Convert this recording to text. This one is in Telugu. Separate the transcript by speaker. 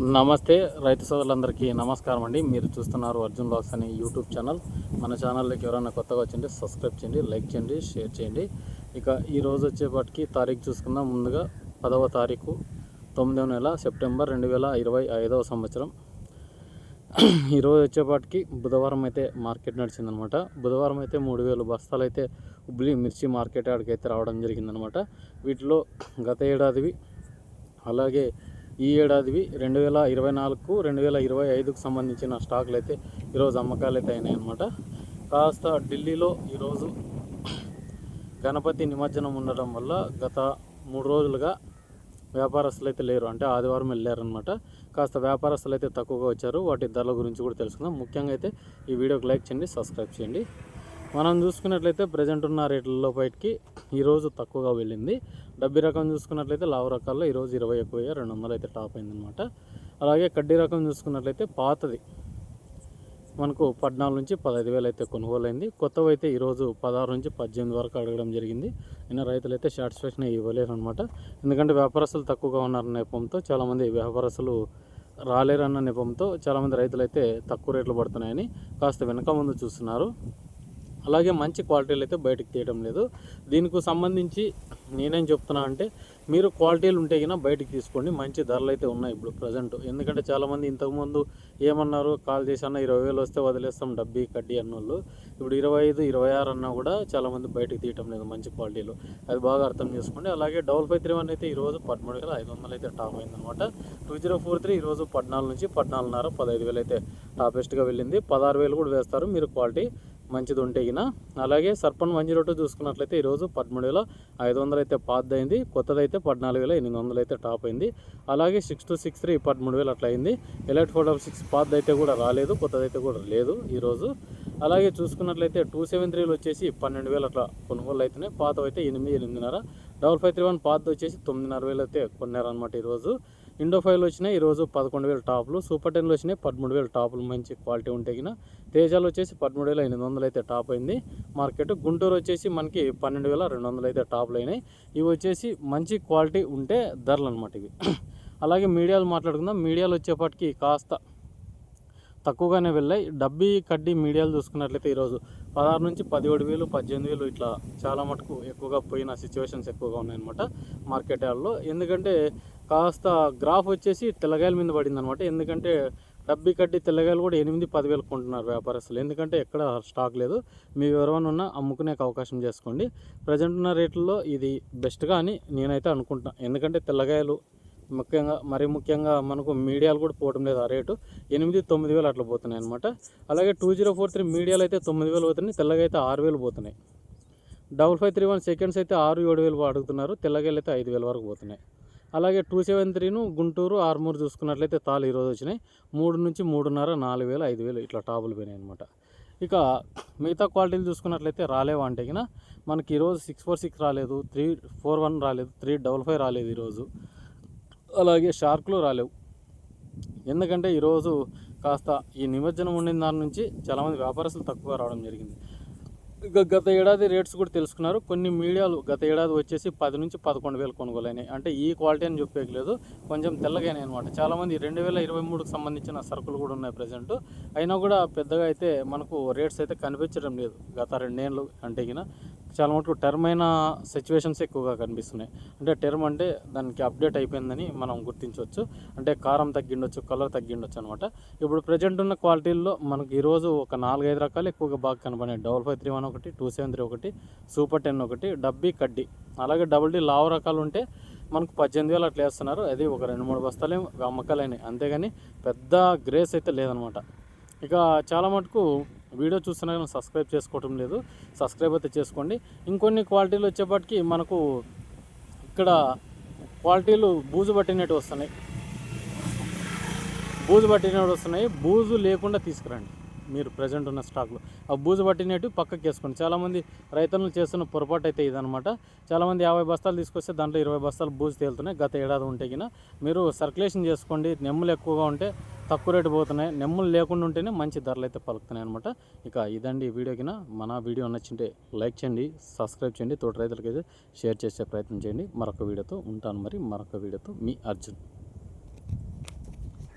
Speaker 1: నమస్తే రైతు సోదరులందరికీ నమస్కారం అండి. మీరు చూస్తున్నారు అర్జున్ బ్లాగ్స్ అనే యూట్యూబ్ ఛానల్. మన ఛానల్లోకి ఎవరైనా కొత్తగా వచ్చింటే సబ్స్క్రైబ్ చేయండి లైక్ చేయండి షేర్ చేయండి. ఇక ఈరోజు వచ్చేపాటికి తారీఖు చూసుకుందాం. ముందుగా పదవ తారీఖు తొమ్మిదవ నెల సెప్టెంబర్ రెండు వేల ఇరవై ఐదవ సంవత్సరం. ఈరోజు వచ్చేపాటికి బుధవారం అయితే మార్కెట్ నడిచిందనమాట. బుధవారం అయితే మూడు వేలు బస్తాలు అయితే మిర్చి మార్కెట్ ఆడికి అయితే రావడం జరిగిందనమాట. వీటిలో గత ఏడాదివి అలాగే ఈ ఏడాదివి రెండు వేల ఇరవై నాలుగు రెండు వేల ఇరవై ఐదుకు సంబంధించిన స్టాకులు అయితే ఈరోజు అమ్మకాలు అయితే అయినాయి అనమాట కాస్త ఢిల్లీలో ఈరోజు గణపతి నిమజ్జనం ఉండడం వల్ల గత మూడు రోజులుగా వ్యాపారస్తులు అయితే లేరు. అంటే ఆదివారం వెళ్ళారనమాట కాస్త వ్యాపారస్తులు అయితే తక్కువగా వచ్చారు. వాటి ధరల గురించి కూడా తెలుసుకుందాం. ముఖ్యంగా అయితే ఈ వీడియోకి లైక్ చేయండి సబ్స్క్రైబ్ చేయండి. మనం చూసుకున్నట్లయితే ప్రజెంట్ ఉన్న రేట్లలో బయటికి ఈరోజు తక్కువగా వెళ్ళింది. డబ్బి రకం చూసుకున్నట్లయితే లావు రకాల్లో ఈరోజు ఇరవై ఎక్కువ రెండు వందలు అయితే టాప్ అయిందనమాట అలాగే కడ్డీ రకం చూసుకున్నట్లయితే పాతది. మనకు పద్నాలుగు నుంచి పదహైదు వేలు అయితే కొనుగోలు అయింది కొత్తవి అయితే ఈరోజు పదహారు నుంచి పద్దెనిమిది వరకు అడగడం జరిగింది. నిన్న రైతులు అయితే సాటిస్ఫాక్షన్ ఇవ్వలేరు అనమాట ఎందుకంటే వ్యాపారస్తులు తక్కువగా ఉన్నారన్న నెపంతో చాలామంది వ్యాపారస్తులు రాలేరన్న నెపంతో చాలామంది రైతులు అయితే తక్కువ రేట్లు పడుతున్నాయని కాస్త వెనక ముందు చూస్తున్నారు. అలాగే మంచి క్వాలిటీలు అయితే బయటకు తీయడం లేదు. దీనికి సంబంధించి నేనేం చెప్తున్నా అంటే మీరు క్వాలిటీలు ఉంటే కన్నా బయటకు తీసుకోండి. మంచి ధరలు అయితే ఉన్నాయి ఇప్పుడు ప్రజెంట్. ఎందుకంటే చాలామంది ఇంతకుముందు ఏమన్నారు? కాల్ చేసి ఇరవై వేలు వస్తే వదిలేస్తాం డబ్బీ కడ్డీ అన్నోళ్ళు. ఇప్పుడు ఇరవై ఐదు ఇరవై ఆరు అన్నా కూడా చాలామంది బయటకు తీయటం లేదు మంచి క్వాలిటీలు. అది బాగా అర్థం చేసుకోండి. అలాగే డబుల్ ఫైవ్ త్రీ వన్ అయితే ఈరోజు పదమూడు వేల ఐదు వందలు అయితే టాప్ అయిందనమాట టూ జీరో ఫోర్ త్రీ ఈరోజు పద్నాలుగు నుంచి పద్నాలుగున్నర పదహైదు వేలు అయితే టాపెస్ట్గా వెళ్ళింది. పదహారు వేలు కూడా వేస్తారు. మీరు క్వాలిటీ మంచిది ఉంటే గిన. అలాగే సర్పన్ వన్ జీరో టూ చూసుకున్నట్లయితే ఈరోజు పదమూడు వేల ఐదు వందలు అయితే పాత్ అయింది పద్నాలుగు వేల ఎనిమిది వందలు అయితే టాప్ అయింది అలాగే సిక్స్ టూ సిక్స్ త్రీ పదమూడు వేలు అట్లా అయింది ఎలైట్ ఫోర్ డబల్ సిక్స్ పాత్ అయితే కూడా రాలేదు కొత్తదైతే కూడా లేదు ఈరోజు అలాగే చూసుకున్నట్లయితే టూ సెవెన్ త్రీలు వచ్చేసి పన్నెండు వేలు అట్లా కొనుగోలు అయితేనే పాత అయితే ఎనిమిది ఎనిమిదిన్నర. డబల్ ఫైవ్ త్రీ వన్ పాత వచ్చేసి తొమ్మిదిన్నర వేలు అయితే కొన్నారనమాట ఈరోజు ఇండో ఫైవ్లు వచ్చినాయి ఈరోజు పదకొండు వేల టాపులు సూపర్ టెన్లు వచ్చినాయి పదమూడు వేల టాపులు మంచి క్వాలిటీ ఉంటే గిన. తేజాలు వచ్చేసి పదమూడు వేల ఎనిమిది వందలు అయితే టాప్ అయింది. మార్కెట్ గుంటూరు వచ్చేసి మనకి పన్నెండు వేల రెండు వందలు అయితే టాప్లు అయినాయి. ఇవి వచ్చేసి మంచి క్వాలిటీ ఉంటే ధరలు అనమాట ఇవి. అలాగే మీడియాలు మాట్లాడుకుందాం. మీడియాలు వచ్చేప్పటికి కాస్త తక్కువగానే వెళ్ళాయి. డబ్బీ కడ్డీ మీడియాలు చూసుకున్నట్లయితే ఈరోజు పదహారు నుంచి పదిహేడు వేలు పద్దెనిమిది వేలు ఇట్లా చాలా మటుకు ఎక్కువగా పోయిన సిచ్యువేషన్స్ ఎక్కువగా ఉన్నాయన్నమాట మార్కెట్ యార్డ్లో. ఎందుకంటే కాస్త గ్రాఫ్ వచ్చేసి తెల్లగాయల మీద పడింది అనమాట ఎందుకంటే డబ్బీ కడ్డీ తెల్లగాయలు కూడా ఎనిమిది పదివేలు కొంటున్నారు వ్యాపారస్తులు. ఎందుకంటే ఎక్కడ స్టాక్ లేదు. మీ ఎవరైనా ఉన్నా అమ్ముకునే అవకాశం చేసుకోండి. ప్రజెంట్ ఉన్న రేట్లలో ఇది బెస్ట్గా అని నేనైతే అనుకుంటున్నాను ఎందుకంటే తెల్లగాయలు ముఖ్యంగా మరి ముఖ్యంగా మనకు మీడియాలు కూడా పోవడం లేదు ఆ రేటు. ఎనిమిది తొమ్మిది వేలు అట్లా పోతున్నాయి అనమాట అలాగే టూ జీరో ఫోర్ త్రీ మీడియాలు అయితే తొమ్మిది వేలు పోతున్నాయి తెల్లగా అయితే ఆరు వేలు పోతున్నాయి. Double five three one seconds అయితే ఆరు ఏడు వేలు అడుగుతున్నారు తెల్లగాయలు అయితే ఐదు వేల వరకు పోతున్నాయి. అలాగే టూ సెవెన్ త్రీను గుంటూరు ఆరుమూరు చూసుకున్నట్లయితే తాలు ఈరోజు వచ్చినాయి. మూడు నుంచి మూడున్నర నాలుగు వేలు ఐదు వేలు ఇట్లా టాపులు పోయినాయి అనమాట ఇక మిగతా క్వాలిటీలు చూసుకున్నట్లయితే రాలేవు అంటే మనకి ఈరోజు సిక్స్ ఫోర్ సిక్స్ రాలేదు త్రీ ఫోర్ వన్ రాలేదు త్రీ డబల్ ఫైవ్ రాలేదు ఈరోజు అలాగే షార్క్లు రాలేవు. ఎందుకంటే ఈరోజు కాస్త ఈ నిమజ్జనం ఉండిన దాని నుంచి చాలామంది వ్యాపారస్తులు తక్కువ రావడం జరిగింది. ఇంకా గత ఏడాది రేట్స్ కూడా తెలుసుకున్నారు. కొన్ని మీడియాలు గత ఏడాది వచ్చేసి పది నుంచి పదకొండు వేలు కొనుగోలైనాయి. అంటే ఈ క్వాలిటీ అని చెప్పేయలేదు కొంచెం తెల్లగానే అనమాట చాలామంది రెండు వేల ఇరవై మూడుకు సంబంధించిన సరుకులు కూడా ఉన్నాయి ప్రజెంట్. అయినా కూడా పెద్దగా అయితే మనకు రేట్స్ అయితే కనిపించడం లేదు గత రెండేళ్ళు అంటే చాలా మటుకు టర్మ్ అయిన సిచ్యువేషన్స్ ఎక్కువగా కనిపిస్తున్నాయి. అంటే టర్మ్ అంటే దానికి అప్డేట్ అయిపోయిందని మనం గుర్తించవచ్చు. అంటే కారం తగ్గిండొచ్చు కలర్ తగ్గిండొచ్చు అనమాట ఇప్పుడు ప్రజెంట్ ఉన్న క్వాలిటీల్లో మనకి ఈరోజు ఒక నాలుగైదు రకాలు ఎక్కువగా బాగా కనబడినాయి. డబల్ ఫైవ్ త్రీ వన్ ఒకటి టూ సెవెన్ త్రీ ఒకటి సూపర్ టెన్ ఒకటి డబ్బీ కడ్డీ. అలాగే డబుల్ డీ లావు రకాలు ఉంటే మనకు పద్దెనిమిది వేలు అట్లా వేస్తున్నారు. అది ఒక రెండు మూడు బస్తాలే అమ్మకాలైనాయి. అంతేగాని పెద్ద గ్రేస్ అయితే లేదనమాట ఇక చాలా మటుకు వీడియో చూస్తున్నా కానీ సబ్స్క్రైబ్ చేసుకోవటం లేదు. సబ్స్క్రైబ్ అయితే చేసుకోండి. ఇంకొన్ని క్వాలిటీలు వచ్చేప్పటికి మనకు ఇక్కడ క్వాలిటీలు బూజు పట్టినట్టు వస్తున్నాయి. బూజు పట్టినట్టు వస్తున్నాయి. బూజు లేకుండా తీసుకురండి. మీరు ప్రజెంట్ ఉన్న స్టాక్లో ఆ బూజు పట్టినట్టు పక్కకి వేసుకోండి. చాలామంది రైతులను చేస్తున్న పొరపాటు అయితే ఇదనమాట చాలామంది యాభై బస్తాలు తీసుకొస్తే దాంట్లో ఇరవై బస్తాలు బూజు తేలుతున్నాయి. గత ఏడాది ఉంటే కింద మీరు సర్క్యులేషన్ చేసుకోండి. నెమ్ములు ఎక్కువగా ఉంటే తక్కువ రేటు పోతున్నాయి. నెమ్ములు లేకుండా ఉంటేనే మంచి ధరలు అయితే పలుకుతున్నాయి అనమాట ఇక ఇదండి ఈ మన వీడియో నచ్చింటే లైక్ చేయండి సబ్స్క్రైబ్ చేయండి. తోటి రైతులకైతే షేర్ చేసే ప్రయత్నం చేయండి. మరొక వీడియోతో ఉంటాను మరి. మరొక వీడియోతో మీ అర్జున్.